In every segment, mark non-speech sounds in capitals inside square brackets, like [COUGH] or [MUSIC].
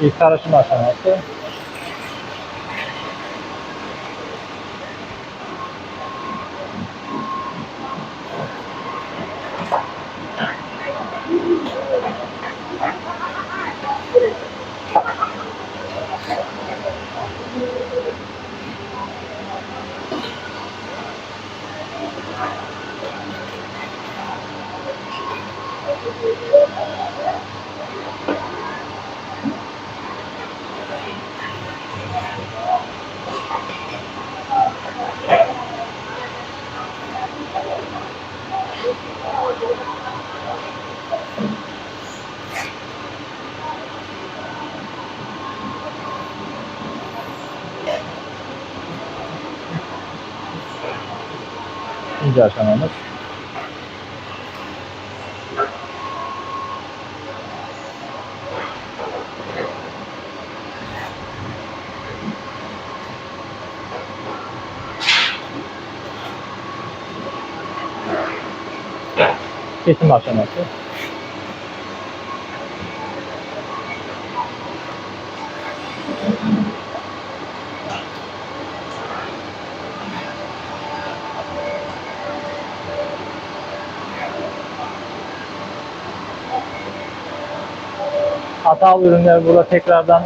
İlk karışım aşaması. İkinci aşamamız. Kesim aşaması. Hatalı ürünler burada tekrardan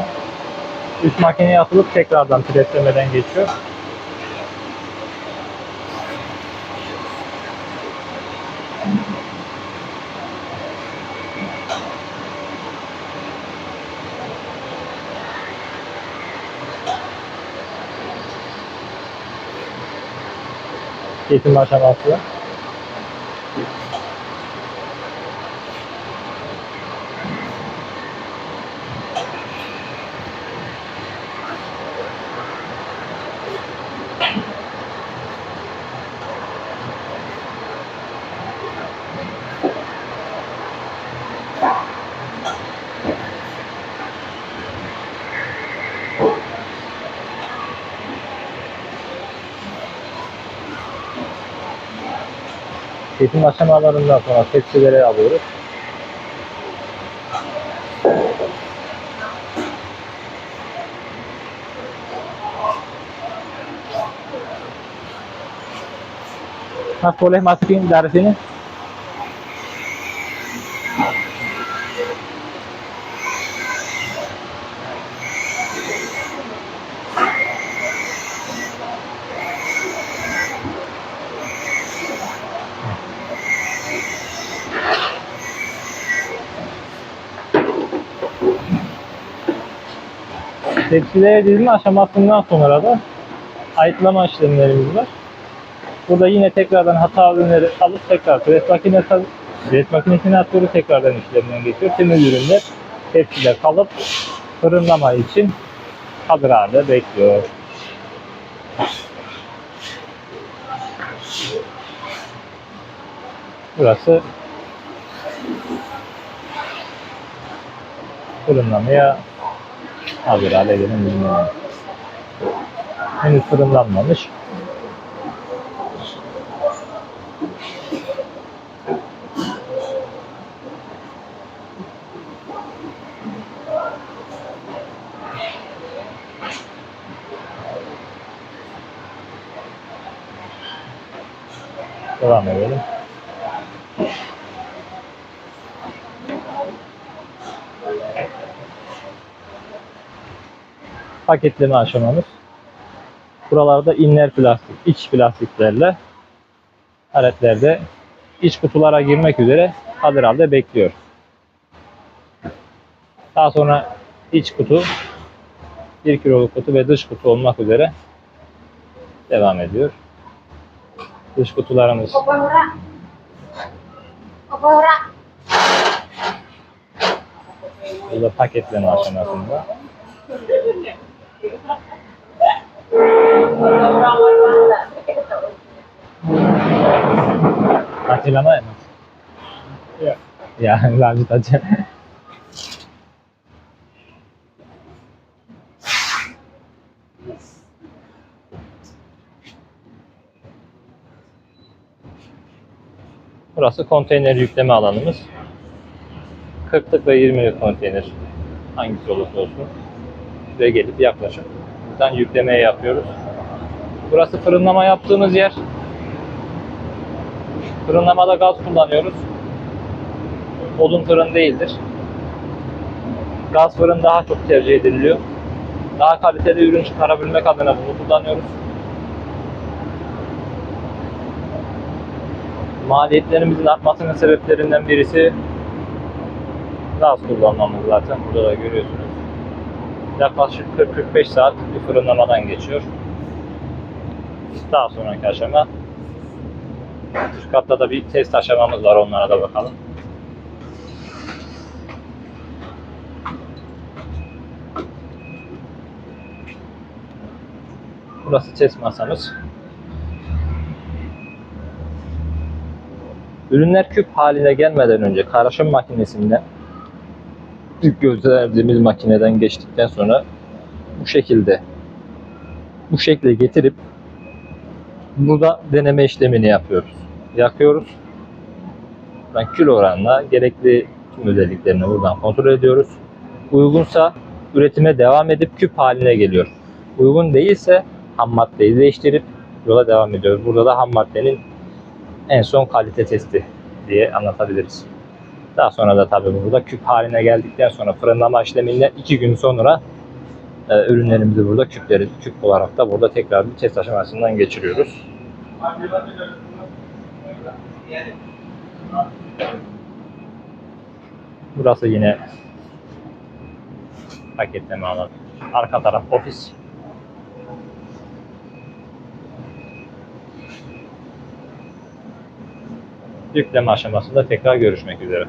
üst makineye atılıp tekrardan preslemeden geçiyor. Kesim aşaması. Kesim aşamalarından sonra tepsilere alıyoruz. Mas boleh masukin dari sini? Tepsilere dizme aşamasından sonra da ayıtlama işlemlerimiz var. Burada yine tekrardan hata ürünleri alıp tekrar pres makinesi pres makinesine atıyoruz tekrardan işlemden geçiyor. Temiz ürünler tepside kalıp fırınlama için hazır halde bekliyor. Burası fırınlamaya hazır hale gelen ürünler. Henüz fırınlanmamış. Devam edelim. Paketleme aşamamız. Buralarda inler plastik, iç plastiklerle aletlerde iç kutulara girmek üzere hazır halde bekliyor. Daha sonra iç kutu, 1 kiloluk kutu ve dış kutu olmak üzere devam ediyor. Dış kutularımız burada paketleme aşamasında. Ya mas? Ya. Ya [LAUGHS] lanjut aja. Burası konteyner yükleme alanımız. 40'lık ve 20'lik konteyner Hangisi olursa olsun. Ve gelip yaklaşıp buradan yüklemeye yapıyoruz. Burası fırınlama yaptığımız yer. Fırınlamada gaz kullanıyoruz. Odun fırın değildir. Gaz fırın daha çok tercih ediliyor. Daha kaliteli ürün çıkarabilmek adına bunu kullanıyoruz. Maliyetlerimizin artmasının sebeplerinden birisi gaz kullanmamız zaten. Burada da görüyorsunuz. Yaklaşık 40-45 saat bir fırınlamadan geçiyor. Daha sonraki aşama üst katta da bir test aşamamız var. Onlara da bakalım. Burası test masamız. Ürünler küp haline gelmeden önce karışım makinesinde ilk gözlemlediğimiz makineden geçtikten sonra bu şekilde bu şekle getirip burada deneme işlemini yapıyoruz. Yakıyoruz. Buradan kilo oranla gerekli tüm özelliklerini buradan kontrol ediyoruz. Uygunsa üretime devam edip küp haline geliyor. Uygun değilse ham maddeyi değiştirip yola devam ediyoruz. Burada da ham maddenin en son kalite testi diye anlatabiliriz. Daha sonra da tabii burada küp haline geldikten sonra fırınlama işleminden iki gün sonra e, ürünlerimizi burada küpleri küp olarak da burada tekrar bir test aşamasından geçiriyoruz. Burası yine paketleme alanı. Arka taraf ofis. Yükleme aşamasında tekrar görüşmek üzere.